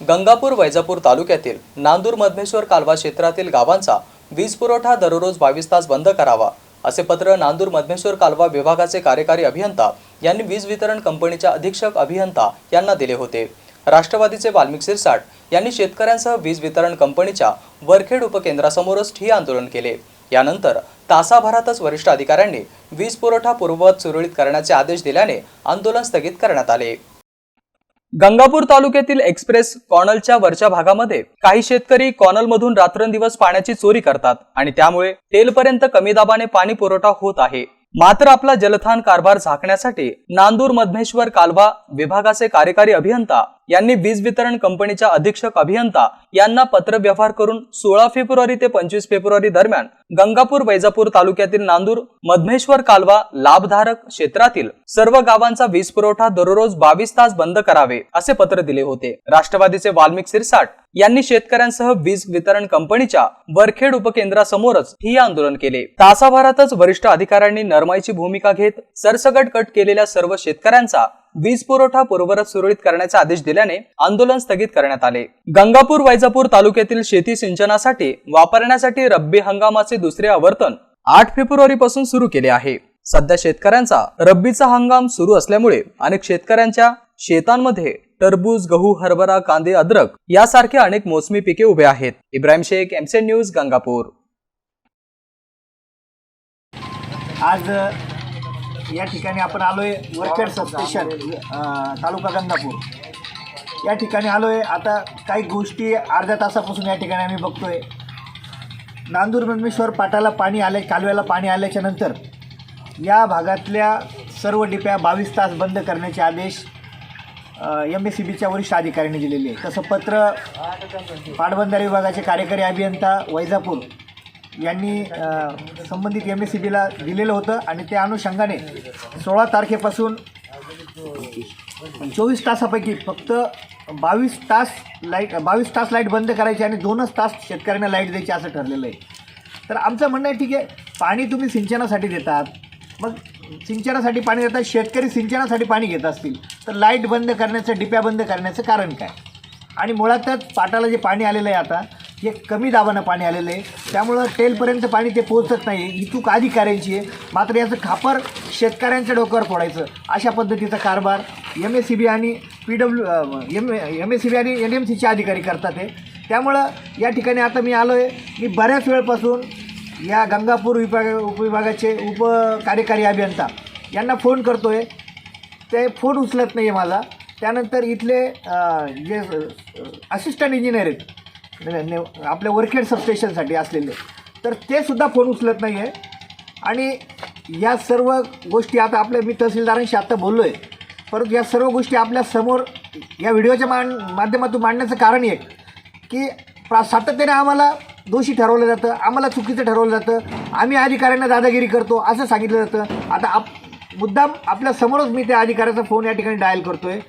गंगापूर वैजापूर तालुक्यातील नांदूर मधमेश्वर कालवा क्षेत्रातील गावांचा वीज पुरवठा दररोज बावीस तास बंद करावा असे पत्र नांदूर मधमेश्वर कालवा विभागाचे कार्यकारी अभियंता यांनी वीज वितरण कंपनीच्या अधीक्षक अभियंता यांना दिले होते. राष्ट्रवादीचे वाल्मिक सिरसाट यांनी शेतकऱ्यांसह वीज वितरण कंपनीच्या वरखेड उपकेंद्रासमोरच ठिय आंदोलन केले. यानंतर तासाभरातच वरिष्ठ अधिकाऱ्यांनी वीज पुरवठा पूर्ववत सुरळीत करण्याचे आदेश दिल्याने आंदोलन स्थगित करण्यात आले. गंगापूर तालुक्यातील एक्सप्रेस कॉनलच्या वरच्या भागामध्ये काही शेतकरी कॉनलमधून रात्रंदिवस पाण्याची चोरी करतात आणि त्यामुळे तेलपर्यंत कमी दाबाने पाणी पुरवठा होत आहे. मात्र आपला जलथान कारभार झाकण्यासाठी नांदूर मधमेश्वर कालवा विभागाचे कार्यकारी अभियंता यांनी वीज वितरण कंपनीच्या अधीक्षक अभियंता यांना पत्र व्यवहार करून सोळा फेब्रुवारी ते पंचवीस फेब्रुवारी दरम्यान गंगापूर वैजापूर तालुक्यातील नांदूर मधमेश्वर कालवा लाभधारक क्षेत्रातील सर्व गावांचा वीज पुरवठा दररोज बावीस तास बंद करावे असे पत्र दिले होते. राष्ट्रवादीचे वाल्मिक सिरसाट यांनी शेतकऱ्यांसह वीज वितरण कंपनीच्या वरखेड उपकेंद्रासमोरच ही आंदोलन केले. तासाभरातच वरिष्ठ अधिकाऱ्यांनी नरमाईची भूमिका घेत सरसगट कट केलेल्या सर्व शेतकऱ्यांचा वीज पुरवठा पूर्ववत सुरळीत करण्याचे आदेश दिल्याने आंदोलन स्थगित करण्यात आले. गंगापूर वैजापूर तालुक्यातील शेती सिंचनासाठी वापरण्यासाठी रब्बी हंगामाचे दुसरे आवर्तन आठ फेब्रुवारी पासून सुरू केले आहे. सध्या शेतकऱ्यांचा रब्बीचा हंगाम सुरू असल्यामुळे अनेक शेतकऱ्यांच्या शेतांमध्ये टरबूज गहू हरभरा कांदे अद्रक यासारखे अनेक मोसमी पिके उभे आहेत. इब्राहिम शेख एमसेन न्यूज गंगापूर. आज या ठिकाणी आपण आलो आहे वरखेड सबस्टेशन तालुका गंगापूर या ठिकाणी आलो आहे आता काही गोष्टी अर्ध्या तासापासून या ठिकाणी आम्ही बघतोय. नांदूर ब्रह्मेश्वर पाटाला पाणी आले कालव्याला पाणी आल्याच्यानंतर. या भागातल्या सर्व डिप्या बावीस तास बंद करण्याचे आदेश एम एस सी बीच्या वरिष्ठ अधिकाऱ्यांनी दिलेले आहे तसं पत्र पाटबंधारे विभागाचे कार्यकारी अभियंता वैजापूर यांनी संबंधित एम एस सी बीला दिलेलं होतं आणि त्या अनुषंगाने सोळा तारखेपासून चोवीस तासापैकी फक्त बावीस तास लाइट बावीस तास लाइट बंद करायची आणि दोनच तास शेतकऱ्यांना लाइट द्यायची असं ठरलेलं आहे. तर आमचं म्हणणं आहे ठीक आहे पाणी तुम्ही सिंचनासाठी देतात. मग सिंचनासाठी पाणी देतात शेतकरी सिंचनासाठी पाणी घेत असतील. तर लाइट बंद करण्याचं डिप्या बंद करण्याचं कारण काय? आणि मुळातच पाटाला जे पाणी आलेलं आहे आता हे कमी दाबानं पाणी आलेलं आहे. त्यामुळं टेलपर्यंत पाणी ते पोहोचत नाही. ही चूक अधिकाऱ्यांची आहे. मात्र याचं खापर शेतकऱ्यांच्या डोक्यावर फोडायचं. अशा पद्धतीचा कारभार एम एस सी बी आणि P W M M S C B आणि एन एम सीचे अधिकारी करतात आहे त्यामुळं या ठिकाणी आता मी आलो आहे मी बऱ्याच वेळपासून या गंगापूर विभाग उपविभागाचे उप कार्यकारी अभियंता यांना फोन करतो आहे ते फोन उचलत नाही आहे माझा. त्यानंतर इथले जे असिस्टंट इंजिनियर आहेत ने- ने- आपल्या वरखेड सबस्टेशनसाठी असलेले. तर ते सुद्धा फोन उचलत नाही आहे आणि या सर्व गोष्टी आता आपल्या मी तहसीलदारांशी आत्ता बोललो आहे परंतु या सर्व गोष्टी आपल्यासमोर या व्हिडिओच्या मान माध्यमातून मांडण्याचं कारण एक की प्रा सातत्याने आम्हाला दोषी ठरवलं जातं आम्हाला चुकीचं ठरवलं जातं आम्ही अधिकाऱ्यांना दादागिरी करतो असं सांगितलं जातं. आता आप मुद्दाम आपल्या समोरच मी त्या अधिकाऱ्याचा फोन या ठिकाणी डायल करतो आहे